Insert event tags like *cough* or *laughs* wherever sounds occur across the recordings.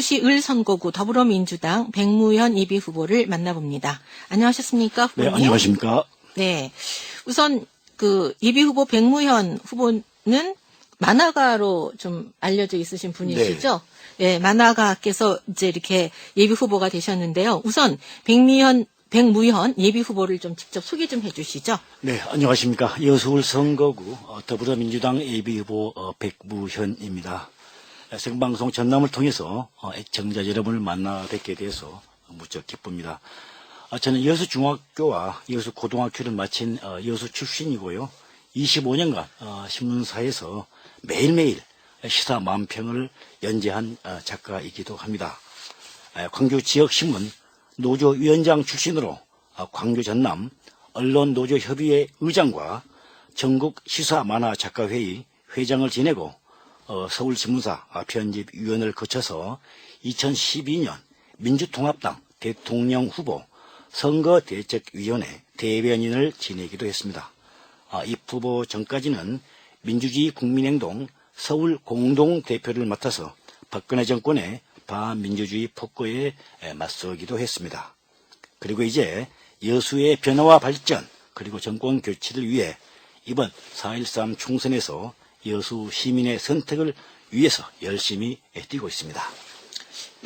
여수시 을선거구 더불어민주당 백무현 예비 후보를 만나봅니다. 안녕하셨습니까? 네, 후보님? 안녕하십니까. 네. 우선 그 예비 후보 백무현 후보는 만화가로 좀 알려져 있으신 분이시죠? 네, 만화가께서 이제 이렇게 예비 후보가 되셨는데요. 우선 백미현 백무현 예비 후보를 좀 직접 소개 좀 해주시죠. 네, 안녕하십니까. 여수울 선거구 어, 더불어민주당 예비 후보 어, 백무현입니다. 어, 생방송 전남을 통해서 어, 애청자 여러분을 만나 뵙게 돼서 무척 기쁩니다. 어, 저는 여수 중학교와 여수 고등학교를 마친 어, 여수 출신이고요. 25년간 어, 신문사에서 매일매일 시사 만평을 연재한 어, 작가이기도 합니다. 에, 광주 지역신문 노조위원장 출신으로 어, 광주 전남 언론노조협의회 의장과 전국 시사 만화 작가회의 회장을 지내고 어, 서울신문사 아, 편집위원을 거쳐서 2012년 민주통합당 대통령 후보 선거대책위원회 대변인을 지내기도 했습니다. 아, 이 후보 전까지는 민주주의 국민행동 서울 공동대표를 맡아서 박근혜 정권의 반민주주의 폭거에 에, 맞서기도 했습니다. 그리고 이제 여수의 변화와 발전 그리고 정권 교체를 위해 이번 4.13 총선에서 여수 시민의 선택을 위해서 열심히 뛰고 있습니다.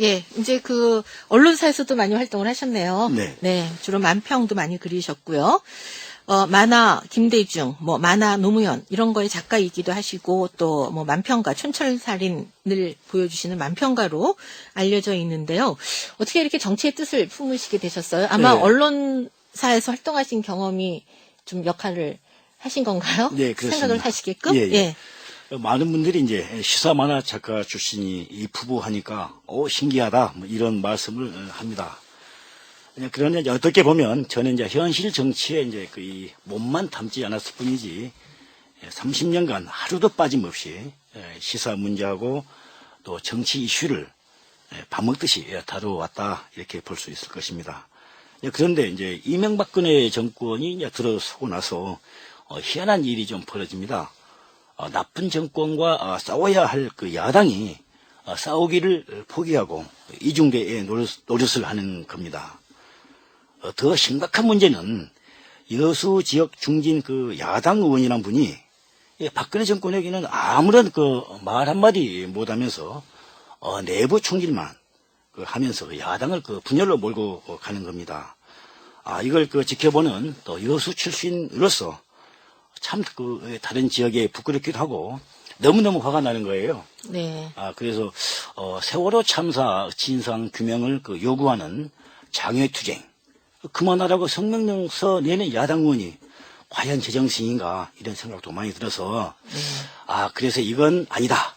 예, 이제 그 언론사에서도 많이 활동을 하셨네요. 네. 주로 만평도 많이 그리셨고요. 어, 만화 김대중, 뭐 만화 노무현 이런 거의 작가이기도 하시고 또 뭐 만평가 촌철살인을 보여주시는 만평가로 알려져 있는데요. 어떻게 이렇게 정치의 뜻을 품으시게 되셨어요? 아마 네. 언론사에서 활동하신 경험이 좀 역할을 하신 건가요? 네, 그렇습니다. 생각을 하시게끔? 예, 예. 많은 분들이 이제 시사 만화 작가 출신이 이 부부 하니까 오 신기하다 뭐 이런 말씀을 어, 합니다. 그냥 그러나 이제 어떻게 보면 저는 이제 현실 정치에 이제 그 이 몸만 담지 않았을 뿐이지 30년간 하루도 빠짐없이 예, 시사 문제하고 또 정치 이슈를 예, 밥 먹듯이 예, 다뤄왔다 이렇게 볼 수 있을 것입니다. 예, 그런데 이제 이명박근혜 정권이 이제 들어서고 나서 어, 희한한 일이 좀 벌어집니다. 어, 나쁜 정권과 아, 싸워야 할 그 야당이 아, 싸우기를 포기하고 이중대의 노릇, 노릇 을 하는 겁니다. 어, 더 심각한 문제는 여수 지역 중진 그 야당 의원이란 분이 예, 박근혜 정권에게는 아무런 그 말 한마디 못하면서 어, 내부 총질만 그 하면서 그 야당을 그 분열로 몰고 어, 가는 겁니다. 아 이걸 그 지켜보는 또 여수 출신으로서 참 그 다른 지역에 부끄럽기도 하고 너무너무 화가 나는 거예요. 네. 아, 그래서, 어, 세월호 참사 진상 규명을 그 요구하는 장외 투쟁. 그만하라고 성명령 서 내는 야당 의원이 과연 제정신인가 이런 생각도 많이 들어서, 아, 그래서 이건 아니다.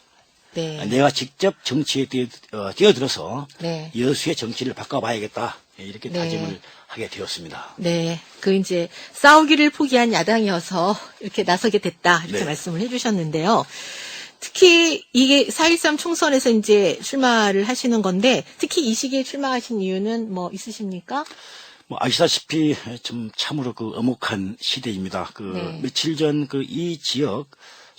네. 내가 직접 정치에 어, 뛰어들어서 네. 여수의 정치를 바꿔봐야겠다. 예, 이렇게 네. 다짐을 하게 되었습니다. 네, 그 이제 싸우기를 포기한 야당이어서 이렇게 나서게 됐다 이렇게 네. 말씀을 해주셨는데요. 특히 이게 4.13 총선에서 이제 출마를 하시는 건데 특히 이 시기에 출마하신 이유는 뭐 있으십니까? 뭐 아시다시피 좀 참으로 그 엄혹한 시대입니다. 그 네. 며칠 전 그 이 지역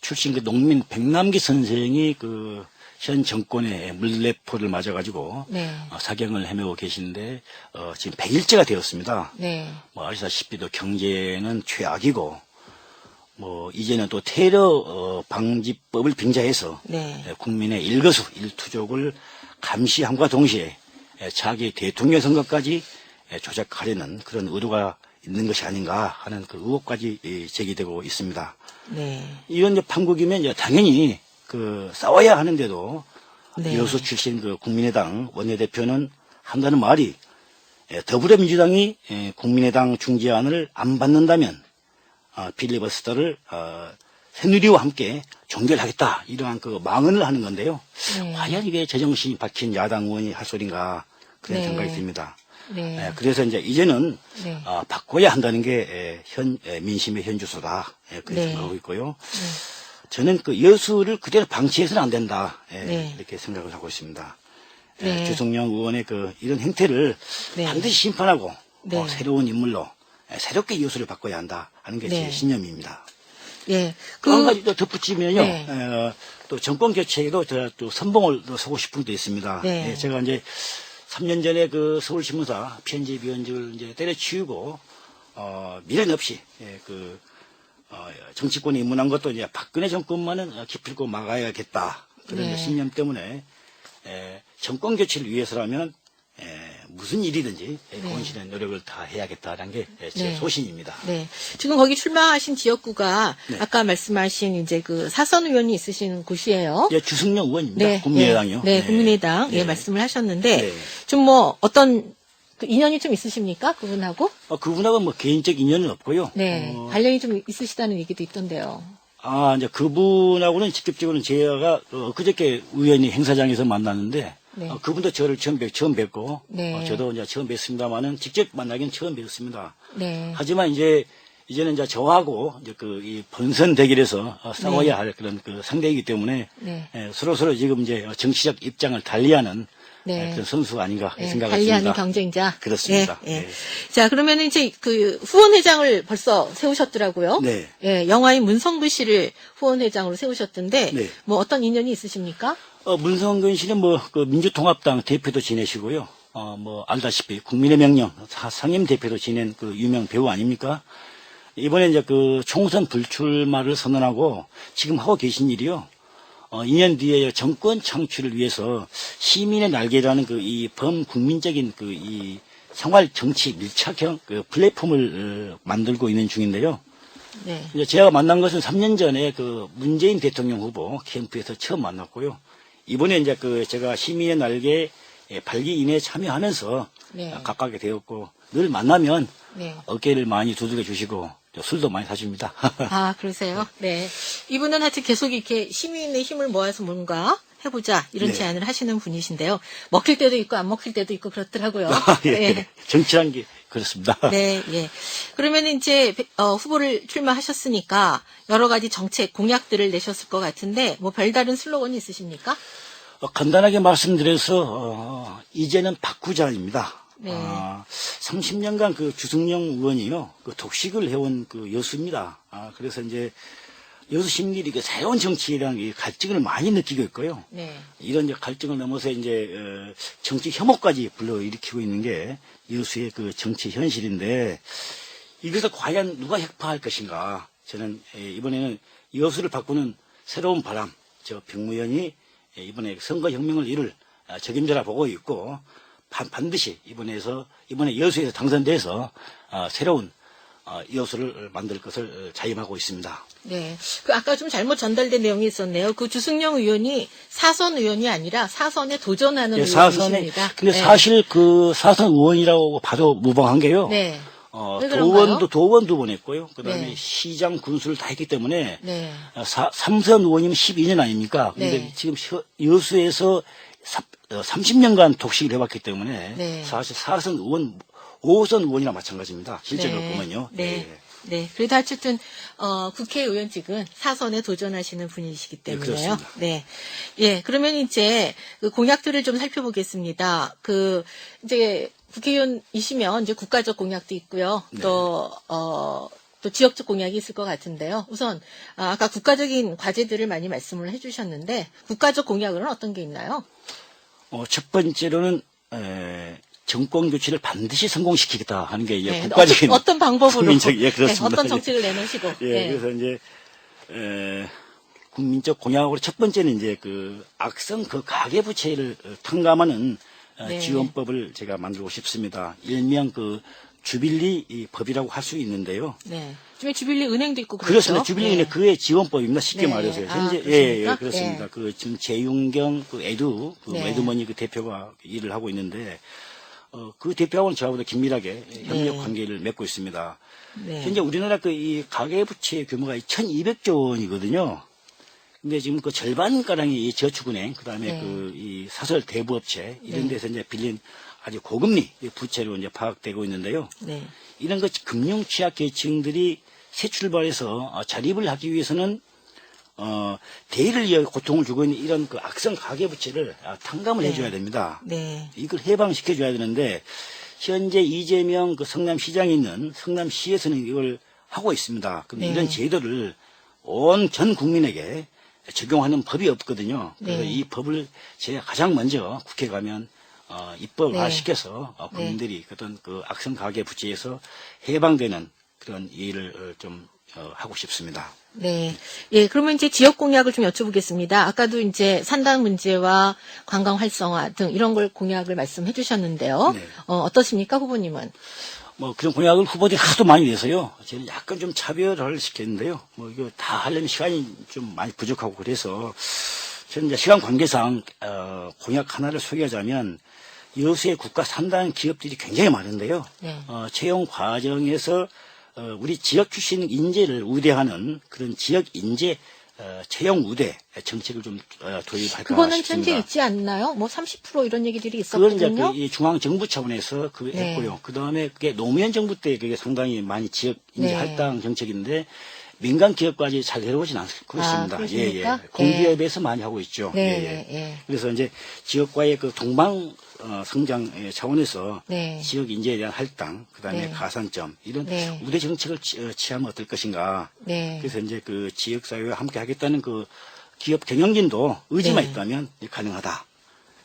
출신 그 농민 백남기 선생이 그 현 정권의 물레포를 맞아가지고 네. 어, 사경을 헤매고 계시는데 어, 지금 100일째가 되었습니다. 네, 뭐 아시다시피 또 경제는 최악이고 뭐 이제는 또 테러 어, 방지법을 빙자해서 네. 예, 국민의 일거수 일투족을 감시함과 동시에 예, 차기 대통령 선거까지 예, 조작하려는 그런 의도가 있는 것이 아닌가 하는 그 의혹까지 예, 제기되고 있습니다. 네, 이런 판국이면 당연히 그 싸워야 하는데도 네. 여수 출신 그 국민의당 원내대표는 한다는 말이 예, 더불어민주당이 예, 국민의당 중재안을 안 받는다면 아, 필리버스터를 어, 새누리와 함께 종결하겠다 이러한 그 망언을 하는 건데요. 네. 과연 이게 제정신이 박힌 야당 의원이 할 소린가 그런 네. 생각이 듭니다. 네, 예, 그래서 이제 이제는 네. 아, 바꿔야 한다는 게 예, 현, 예, 민심의 현주소다. 예, 그렇게 네. 생각하고 있고요. 저는 그 여수를 그대로 방치해서는 안 된다. 예, 네. 이렇게 생각을 하고 있습니다. 예, 네. 주성영 의원의 그 이런 행태를 네. 반드시 심판하고 네. 어, 새로운 인물로 예, 새롭게 여수를 바꿔야 한다 하는 게 네. 제 신념입니다. 예, 그 한 가지 더 덧붙이면요. 네. 어, 또 정권 교체에도 제가 또 선봉을 또 서고 싶은 게 있습니다. 네. 예, 제가 이제 3년 전에 그 서울신문사 편집위원직을 이제 때려치우고 어, 미련 없이 예, 그 어, 정치권에 입문한 것도 이제 박근혜 정권만은 어, 기필코 막아야겠다 그런 네. 이제 신념 때문에 에, 정권 교체를 위해서라면 에, 무슨 일이든지 에, 네. 건실의 노력을 다 해야겠다라는 게제 네. 소신입니다. 네. 지금 거기 출마하신 지역구가 네. 아까 말씀하신 이제 그 사선 의원이 있으신 곳이에요. 예, 주승용 의원입니다. 네, 국민의당이요. 네, 네, 국민의당 예 네. 말씀을 하셨는데 네. 좀뭐 어떤 그 인연이 좀 있으십니까 그분하고? 어, 그분하고 뭐 개인적 인연은 없고요. 네, 어, 관련이 좀 있으시다는 얘기도 있던데요. 아, 이제 그분하고는 직접적으로는 제가 어, 그저께 우연히 행사장에서 만났는데 네. 어, 그분도 저를 처음, 뵙, 처음 뵙고 네. 어, 저도 이제 처음 뵙습니다만은 직접 만나기는 처음 뵙습니다. 네, 하지만 이제 이제는 이제 저하고 이제 그이 본선 대결에서 어, 싸워야 할 그런 그 상대이기 때문에 네. 예, 서로 서로 지금 이제 정치적 입장을 달리하는 네. 예, 그런 선수가 아닌가 네, 생각을 관리하는 합니다. 경쟁자. 그렇습니다. 예, 예. 네. 자, 그러면 이제 그 후원회장을 벌써 세우셨더라고요. 네. 예, 영화인 문성근 씨를 후원회장으로 세우셨던데, 네. 뭐 어떤 인연이 있으십니까? 어, 문성근 씨는 뭐, 그 민주통합당 대표도 지내시고요. 어, 뭐, 알다시피 국민의 명령 사- 상임 대표도 지낸 그 유명 배우 아닙니까? 이번에 이제 그 총선 불출마를 선언하고 지금 하고 계신 일이요. 어, 2년 뒤에 정권 창출을 위해서 시민의 날개라는 그 이 범국민적인 그 이 생활 정치 밀착형 그 플랫폼을 어, 만들고 있는 중인데요. 네. 이제 제가 만난 것은 3년 전에 그 문재인 대통령 후보 캠프에서 처음 만났고요. 이번에 이제 그 제가 시민의 날개 발기인에 참여하면서 네. 가깝게 되었고 늘 만나면 네. 어깨를 많이 두들겨 주시고 또 술도 많이 사줍니다. *laughs* 아, 그러세요? 네. 이분은 하여튼 계속 이렇게 시민의 힘을 모아서 뭔가 해보자, 이런 네. 제안을 하시는 분이신데요. 먹힐 때도 있고, 안 먹힐 때도 있고, 그렇더라고요. *laughs* 예. 네. 정치란 게 그렇습니다. *laughs* 네, 예. 그러면 이제 어, 후보를 출마하셨으니까 여러 가지 정책 공약들을 내셨을 것 같은데 뭐 별다른 슬로건이 있으십니까? 어, 간단하게 말씀드려서 어, 이제는 바꾸자입니다. 네. 아, 30년간 그 주승용 의원이요, 그 독식을 해온 그 여수입니다. 아, 그래서 이제 여수 시민들이 그 새로운 정치에 대한 이 갈증을 많이 느끼고 있고요. 네. 이런 이제 갈증을 넘어서 이제 어, 정치 혐오까지 불러일으키고 있는 게 여수의 그 정치 현실인데 이것을 과연 누가 혁파할 것인가? 저는 에, 이번에는 여수를 바꾸는 새로운 바람, 저 병무현이 에, 이번에 선거 혁명을 이룰 아, 적임자라 보고 있고 반, 반드시 이번에서 이번에 여수에서 당선돼서 아, 새로운 아, 여수를 만들 것을 어, 자임하고 있습니다. 네. 그 아까 좀 잘못 전달된 내용이 있었네요. 그 주승용 의원이 사선 의원이 아니라 사선에 도전하는 예, 사선에 의원이십니다. 근데 네. 사실 그 사선 의원이라고 봐도 무방한 게요. 네. 어? 도원도 도원 두 번 했고요. 그다음에 네. 시장 군수를 다 했기 때문에 네. 어, 사, 삼선 의원이면 12년 아닙니까? 근데 네. 지금 시- 여수에서 사, 30년간 독식을 해왔기 때문에 네. 사실 사선 의원, 5선 의원이나 마찬가지입니다. 실제로 네. 보면요. 네. 예. 네. 그래도 어쨌든, 어, 국회의원직은 사선에 도전하시는 분이시기 때문에요. 그렇습니다. 네. 예. 그러면 이제 그 공약들을 좀 살펴보겠습니다. 그, 이제 국회의원이시면 이제 국가적 공약도 있고요. 네. 또, 어, 또 지역적 공약이 있을 것 같은데요. 우선, 아, 아까 국가적인 과제들을 많이 말씀을 해주셨는데, 국가적 공약은 어떤 게 있나요? 어, 첫 번째로는 에, 정권 교체를 반드시 성공시키겠다 하는 게 이제 네. 국가적인 어떤, 어떤 방법으로. *laughs* 국민적 예 네, 그렇습니다. 어떤 정책을 내놓으시고. 예, 네. 그래서 이제 에, 국민적 공약으로 첫 번째는 이제 그 악성 그 가계 부채를 어, 탕감하는 어, 네. 지원법을 제가 만들고 싶습니다. 일명 그 주빌리 이 법이라고 할 수 있는데요. 네. 주변에 주빌리 은행도 있고 그렇죠. 그렇습니다. 주빌리는 네. 그의 지원법입니다. 쉽게 네. 말해서요. 아, 현재 예, 그렇습니까? 예, 그렇습니다. 네. 그 지금 재윤경 그 에두 그 네. 에드머니 그 대표가 일을 하고 있는데 어, 그 대표하고는 저하고도 긴밀하게 협력 네. 관계를 맺고 있습니다. 네. 현재 우리나라 그 이 가계부채 규모가 1,200조 원이거든요. 근데 지금 그 절반 가량이 이 저축은행, 그 다음에 네. 그 이 사설 대부업체 이런 네. 데서 이제 빌린 아주 고금리 부채로 이제 파악되고 있는데요. 네. 이런 그 금융 취약 계층들이 새 출발해서 어, 자립을 하기 위해서는 어 대의를 위해 고통을 주고 있는 이런 그 악성 가계부채를 아, 탕감을 네. 해줘야 됩니다. 네. 이걸 해방시켜 줘야 되는데 현재 이재명 그 성남시장에 있는 성남시에서는 이걸 하고 있습니다. 근데 네. 이런 제도를 온 전 국민에게 적용하는 법이 없거든요. 그래서 네. 이 법을 제가 가장 먼저 국회 가면 어, 입법화 네. 시켜서 어, 네. 국민들이 어떤 그 악성 가계 부채에서 해방되는 그런 일을 어, 좀 어, 하고 싶습니다. 네. 예, 그러면 이제 지역 공약을 좀 여쭤보겠습니다. 아까도 이제 산단 문제와 관광 활성화 등 이런 걸 공약을 말씀해 주셨는데요. 네. 어, 어떠십니까, 후보님은? 뭐 그런 공약을 후보들이 하도 많이 내서요. 저는 약간 좀 차별을 시켰는데요. 뭐 이거 다 하려면 시간이 좀 많이 부족하고 그래서 저는 이제 시간 관계상 어, 공약 하나를 소개하자면 여수의 국가 산단 기업들이 굉장히 많은데요. 네. 어, 채용 과정에서 어, 우리 지역 출신 인재를 우대하는 그런 지역 인재 어, 채용 우대 정책을 좀 어, 도입할까 그거는 싶습니다. 현재 있지 않나요? 뭐 30% 이런 얘기들이 그건 이제 있었거든요. 그 중앙 정부 차원에서 그 네. 했고요. 그 다음에 그게 노무현 정부 때 그게 상당히 많이 지역 인재 네. 할당 정책인데 민간 기업까지 잘 내려오진 않고 아, 있습니다. 그렇습니까? 예. 공기업에서 많이 하고 있죠. 네, 예, 예. 네, 예. 그래서 이제 지역과의 그 동방 어, 성장 차원에서 네. 지역 인재에 대한 할당, 그다음에 네. 가산점 이런 네. 우대 정책을 취, 어, 취하면 어떨 것인가. 네. 그래서 이제 그 지역 사회와 함께 하겠다는 그 기업 경영진도 의지만 네. 있다면 가능하다.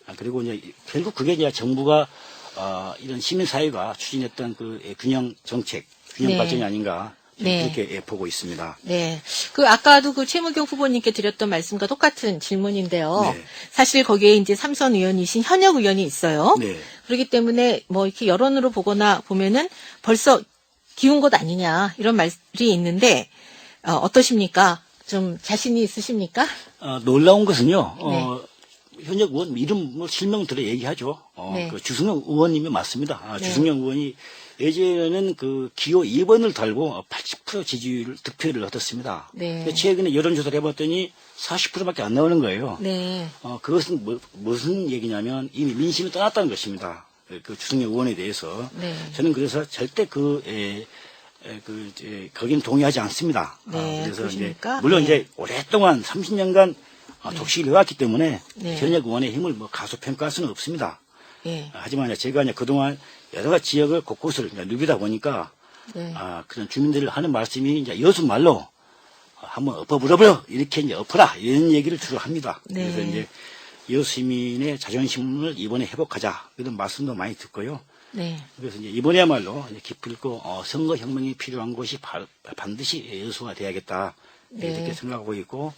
아, 그리고 이제 결국 그게 이제 정부가 어, 이런 시민 사회가 추진했던 그 예, 균형 정책, 균형 네. 발전이 아닌가 네. 그렇게 예, 보고 있습니다. 네. 그 아까도 그 최무경 후보님께 드렸던 말씀과 똑같은 질문인데요. 네. 사실 거기에 이제 삼선 의원이신 현역 의원이 있어요. 네. 그렇기 때문에 뭐 이렇게 여론으로 보거나 보면은 벌써 기운 것 아니냐 이런 말이 있는데 어, 어떠십니까? 좀 자신이 있으십니까? 어, 놀라운 것은요. 어, 네. 현역 의원 이름 뭐 실명 들어 얘기하죠. 어, 네. 그 주승영 의원님이 맞습니다. 아, 네. 주승영 의원이 예전에는 그 기호 2번을 달고 80% 지지율 득표를 얻었습니다. 네. 최근에 여론조사를 해봤더니 40%밖에 안 나오는 거예요. 네. 어, 그것은 뭐, 무슨 얘기냐면 이미 민심이 떠났다는 것입니다. 그 주승영 의원에 대해서. 네. 저는 그래서 절대 그, 에, 에, 그, 에, 거기는 동의하지 않습니다. 네, 아, 그래서 이제, 그러십니까? 물론 네. 이제 오랫동안 30년간 독식을 해왔기 때문에 네. 현역 의원의 힘을 뭐 가소평가할 수는 없습니다. 예. 하지만 이제 제가 이제 그동안 여러 가지 지역을 곳곳을 이제 누비다 보니까 네. 아, 그런 주민들 하는 말씀이 이제 여수 말로 한번 엎어 물어버려 이렇게 이제 엎어라 이런 얘기를 주로 합니다. 네. 그래서 이제 여수 시민의 자존심을 이번에 회복하자 이런 말씀도 많이 듣고요. 네. 그래서 이제 이번에야말로 이제 기필코 어, 선거 혁명이 필요한 곳이 바- 반드시 여수가 돼야겠다 네. 이렇게 생각하고 있고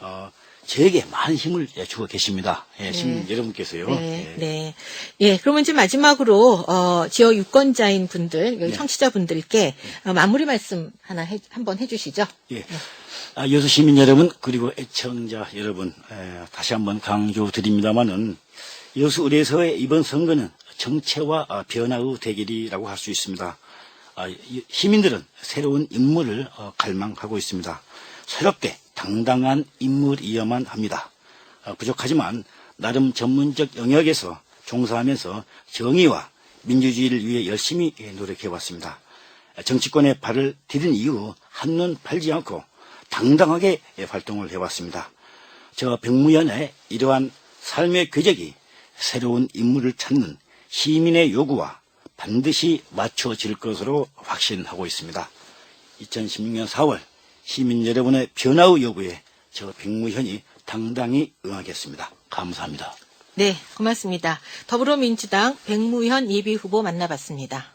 어, 저에게 많은 힘을 예, 주고 계십니다. 예, 시민 여러분께서요. 네, 예. 네. 예, 그러면 이제 마지막으로, 어, 지역 유권자인 분들, 여기 네. 청취자분들께 어, 마무리 말씀 하나 해, 한번 해주시죠. 예. 아, 여수 시민 여러분 그리고 애청자 여러분 에, 다시 한번 강조드립니다마는 여수 의뢰서의 이번 선거는 정체와 아, 변화의 대결이라고 할 수 있습니다. 아, 이- 시민들은 새로운 인물을 어, 갈망하고 있습니다. 새롭게 당당한 인물이어야만 합니다. 아, 부족하지만 나름 전문적 영역에서 종사하면서 정의와 민주주의를 위해 열심히 예, 노력해 왔습니다. 정치권에 발을 디딘 이후 한눈 팔지 않고 당당하게 예, 활동을 해왔습니다. 저 백무연의 이러한 삶의 궤적이 새로운 인물을 찾는 시민의 요구와 반드시 맞춰질 것으로 확신하고 있습니다. 2016년 4월 시민 여러분의 변화의 요구에 저 백무현이 당당히 응하겠습니다. 감사합니다. 네, 고맙습니다. 더불어민주당 백무현 예비후보 만나봤습니다.